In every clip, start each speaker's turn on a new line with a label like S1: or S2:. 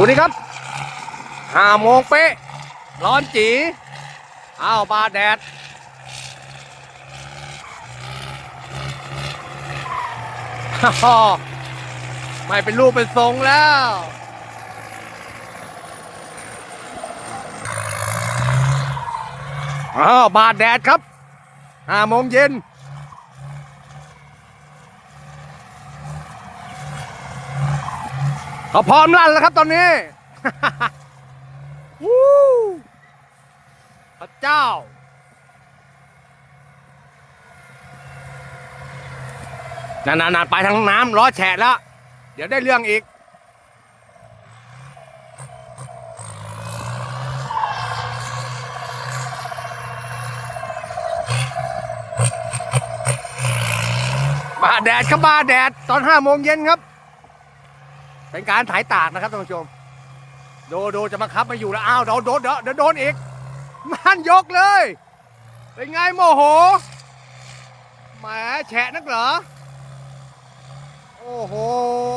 S1: วัสดีครับห้าโมงเป๊ะ ร้อนจีอ้าวบาแดดฮ่ไม่เป็นรูปเป็นทรงแล้วอ้าวบาดแดดครับห้าโมงเย็น เขาพร้อมลั่นแล้วครับตอนนี้วู้พระเจ้า นานๆๆไปทางน้ำล้อแฉะแล้ว เดี๋ยวได้เรื่องอีกบาแดดครับบาแดดตอนห้าโมงเย็นครับ เป็นการถ่ายตากนะครับท่านผู้ชมโดโดจะมาคับมาอยู่แล้วอ้าวโดนโดนเดี๋ยวเดี๋ยวโดนอีก มันยกเลย เป็นไงโมโหแหมแฉะนักเหรอ โอ้โห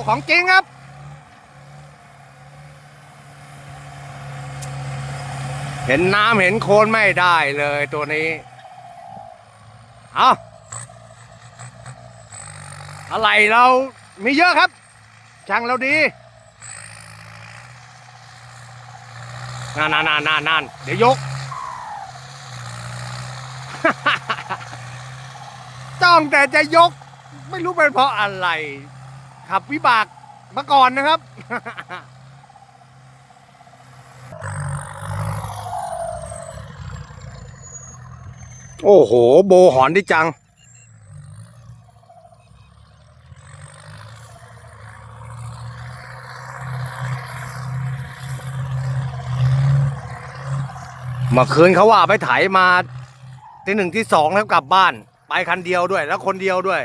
S1: ของจริงครับเห็นน้ำเห็นโคลนไม่ได้เลยตัวนี้ เอาอะไรเรามีเยอะครับ ช่างเราดีนั่นนั่นนั่นนั่นนั่นเดี๋ยวยก จ้องแต่จะยก ไม่รู้เป็นเพราะอะไร ขับวิบากมาก่อนนะครับ โอ้โห โบหอนดิจัง มื่อคืนเขาว่าไปไถมาที่หนึ่งที่สองแล้วกลับบ้าน ไปคันเดียวด้วย แล้วคนเดียวด้วย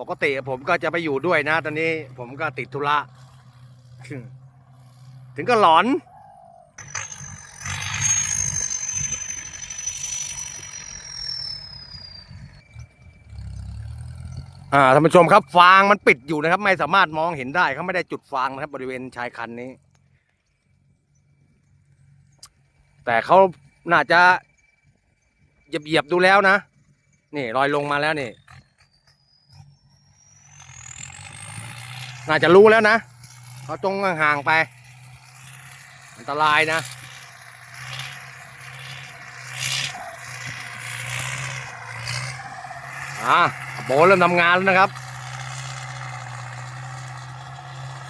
S1: ปกติผมก็จะไปอยู่ด้วยนะ ตอนนี้ผมก็ติดธุระถึงก็หลอนอ่าท่านผู้ชมครับฟางมันปิดอยู่นะครับ ไม่สามารถมองเห็นได้เขาไม่ได้จุดฟางนะครับบริเวณชายคันนี้ แต่เขาน่าจะเหยียบเหยียบๆดูแล้วนะ นี่รอยลงมาแล้วนี่ น่าจะรู้แล้วนะเขาตรงห่างไป อันตรายนะอ่าโบเริ่มทำงานแล้วนะครับ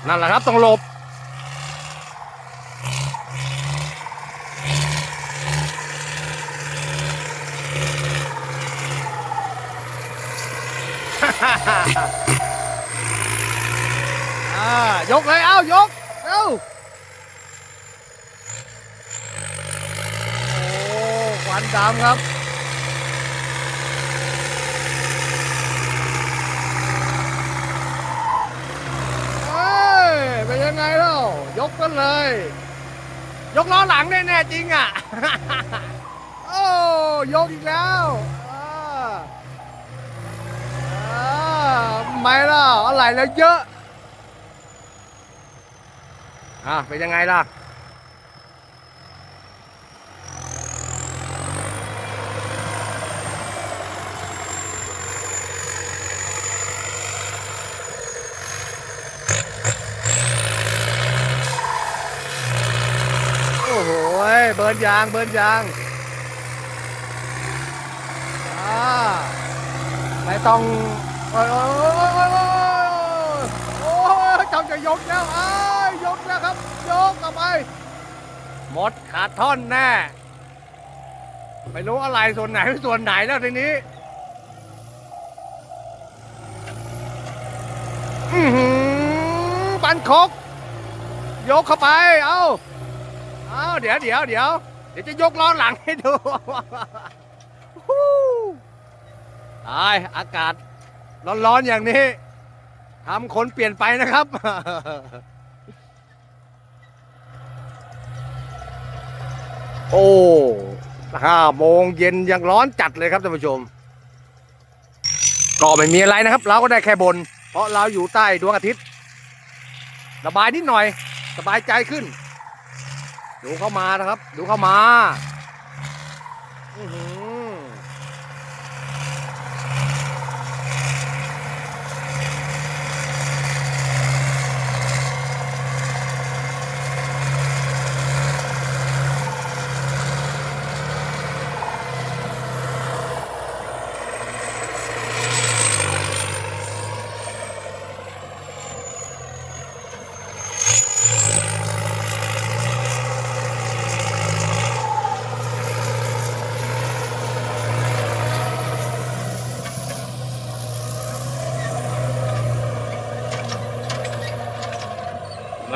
S1: นั่นแหละครับต้องหลบ อ่า ยกเลย เอ้ายกเอ้าโอ้ควันดำครับเอ้ยเป็นยังไงเล่ายกกันเลย ยกล้อหลังแน่จริงอะ โอ้ยกอีกแล้วอ่าอ่าไม่ล่ะอะไรแล้วเยอะ อะเป็นยังไงล่ะโอ้โหเบิร์นยาง เบิร์นยางอ่าไม่ต้อง โอ้ยโอ้ยโอ้ยโอ้ยโอ้ยจำจะยกแล้วอ้า ยยกแล้วครับยกกลับไปหมดขาดท่อนแน่ ไม่รู้อะไรส่วนไหนเป็นส่วนไหนแล้วทีนี้ปันคกยกเข้าไป เอาเอาเดี๋ยวเดี๋ยวเดี๋ยวเดี๋ยวจะยกล้อหลังให้ดูตายอากาศร้อนๆอย่างนี้ทำคนเปลี่ยนไปนะครับ โอ้ห้าโมงเย็นยังร้อนจัดเลยครับท่านผู้ชม ก็ไม่มีอะไรนะครับ เราก็ได้แค่บน เพราะเราอยู่ใต้ดวงอาทิตย์ระบายนิดหน่อย สบายใจขึ้น ดูเข้ามานะครับ ดูเข้ามาอือ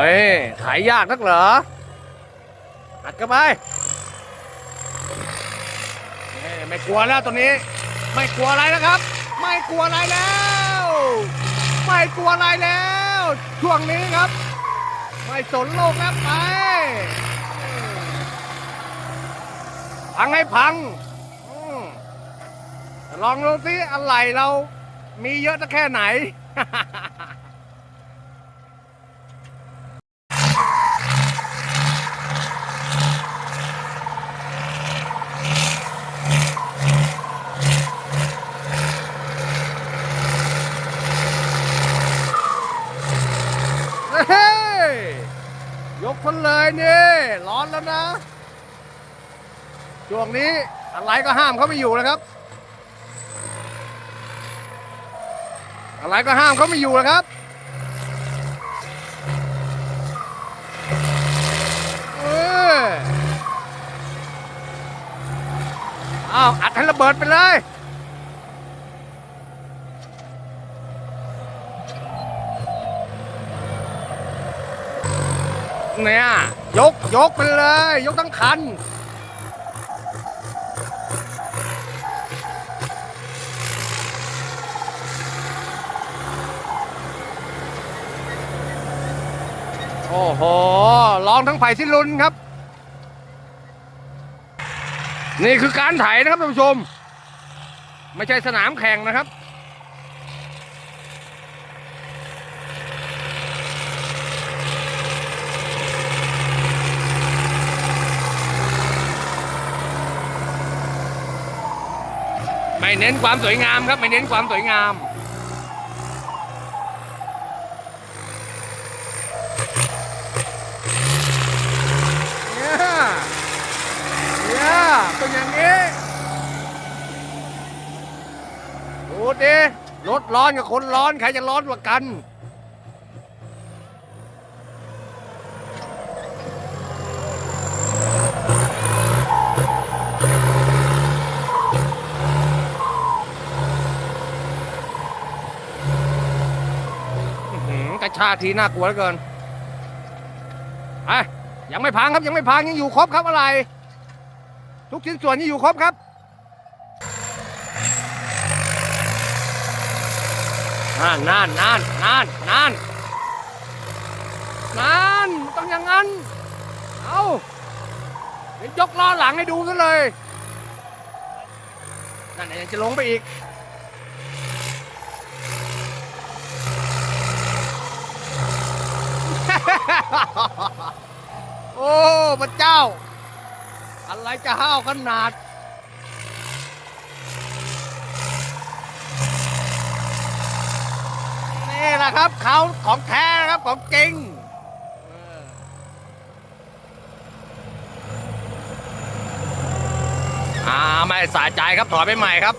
S1: ฮ้ยถ่ายยากนักเหรออัดกันไปไม่กลัวแล้วตัวนี้ ไม่กลัวอะไรแล้วครับ ไม่กลัวอะไรแล้ว ไม่กลัวอะไรแล้วช่วงนี้ครับ ไม่สนโลกแล้วไปพังให้พังลองดูสิอะไรเรามีเยอะแค่ไหน เฮ้ย ยกคนเลยนี่ ร้ อนแล้วนะช่วงนี้อะไรก็ห้ามเขาไม่อยู่นะครับ อะไรก็ห้ามเขาไม่อยู่นะครับอออ้าวอัดให้ระเบิดไปเลยเนี่ย ยกยกไปเลย ยกทั้งคัน โอ้โหลองทั้งไผ่สิ้นลุนครับ นี่คือการไถนะครับท่านผู้ชม ไม่ใช่สนามแข่งนะครับ เน้นความสวยงามครับ ไม่เน้นความสวยงามเนี่ยเนี่ยเป็นอย่างนี้ดูดิรถร้อนกับคนร้อน ใครจะร้อนกว่ากัน อื้อหือก ระชาทีน่ากลัวเหลือเกินไอ้ยังไม่พังครับยังไม่พังยังอยู่ครบครับอะไร ทุกชิ้นส่วนยังอยู่ครบครับนั่นนั่นนั่นนั่นนั่นนั่นต้องอย่างนั้น เอาเดี๋ยวยกล้อหลังให้ดูซะเลย นั่นยังจะลงไปอีก โอ้พระเจ้า อะไรจะห้าวขนาด นี่แหละครับเขาของแท้ครับของจริงอ่าไม่สะใจครับถอยไปใหม่ครับ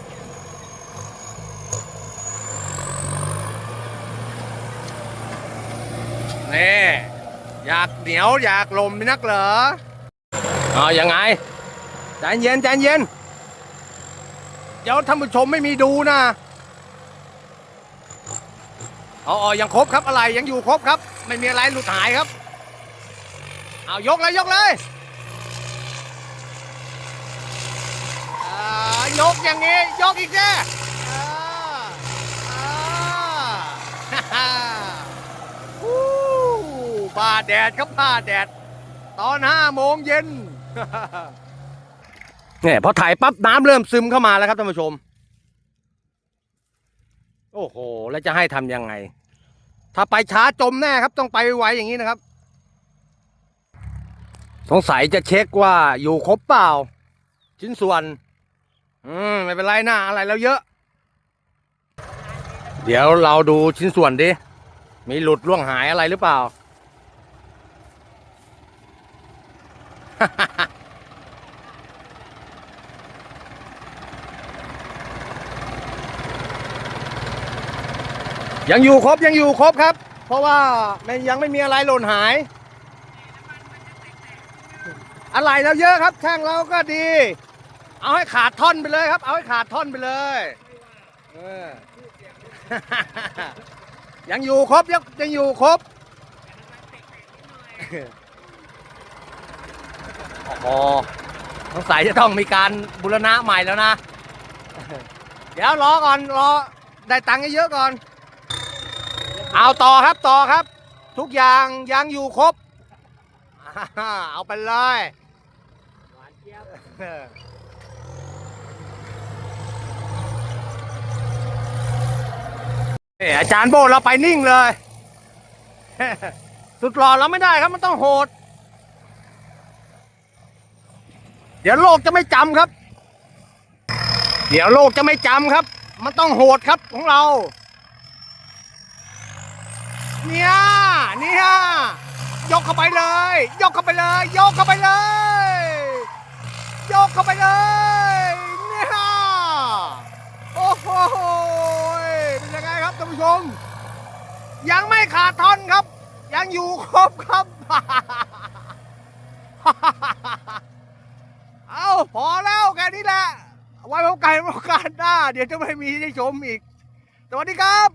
S1: นี่อยากเหนียวอยากลมนักเหรอเอายังไงใจเย็นใจเย็น เดี๋ยวท่านผู้ชมไม่มีดูนะเอาเอายังครบครับอะไรยังอยู่ครบครับ ไม่มีอะไรหลุดหายครับเอายกเลยยกเลยอ่ายกอย่างงี้ ยกอีกแน่อ่าอ่าฮ่าฮ่าวู้ บ้าแดดครับบ้าแดด ตอนห้าโมงเย็นเนี่ยพอถ่ายปั๊บน้ำเริ่มซึมเข้ามาแล้วครับท่านผู้ชม โอ้โห แล้วจะให้ทำยังไง ถ้าไปช้าจมแน่ครับ ต้องไปไวอย่างนี้นะครับ สงสัยจะเช็คว่าอยู่ครบเปล่า ชิ้นส่วน อืม ไม่เป็นไรนะอะไรแล้วเยอะ เดี๋ยวเราดูชิ้นส่วนดิ มีหลุดล่วงหายอะไรหรือเปล่า ยังอยู่ครบยังอยู่ครบครับ เพราะว่ามันยังไม่มีอะไรหล่นหาย อะไรแล้วเยอะครับช่างเราก็ดี เอาให้ขาดท่อนไปเลยครับ เอาให้ขาดท่อนไปเลยเออยังอยู่ครบยังยังอยู่ครบ โอ้โหสงสัยจะต้องมีการบูรณะใหม่แล้วนะ เดี๋ยวรอก่อนรอได้ตังค์เยอะๆก่อน เอาต่อครับต่อครับ ทุกอย่างยังอยู่ครบ เอาไปเลย
S2: หวานเจี๊ยบ
S1: เอ้ยอาจารย์โบเราไปนิ่งเลย สุดหล่อเราไม่ได้ครับมันต้องโหด เดี๋ยวโลกจะไม่จำครับ เดี๋ยวโลกจะไม่จำครับ มันต้องโหดครับของเรา เนี่ยเนี่ยยกเข้าไปเลย ยกเข้าไปเลย ยกเข้าไปเลย ยกเข้าไปเลยเนี่ยโอ้โหเป็นยังไงครับท่านผู้ชม ยังไม่ขาดท่อนครับ ยังอยู่ครบครับ เอา พอแล้วแค่นี้แหละไว้พบกันโอกาสหน้า เดี๋ยวจะไม่มีให้ชมอีก สวัสดีครับ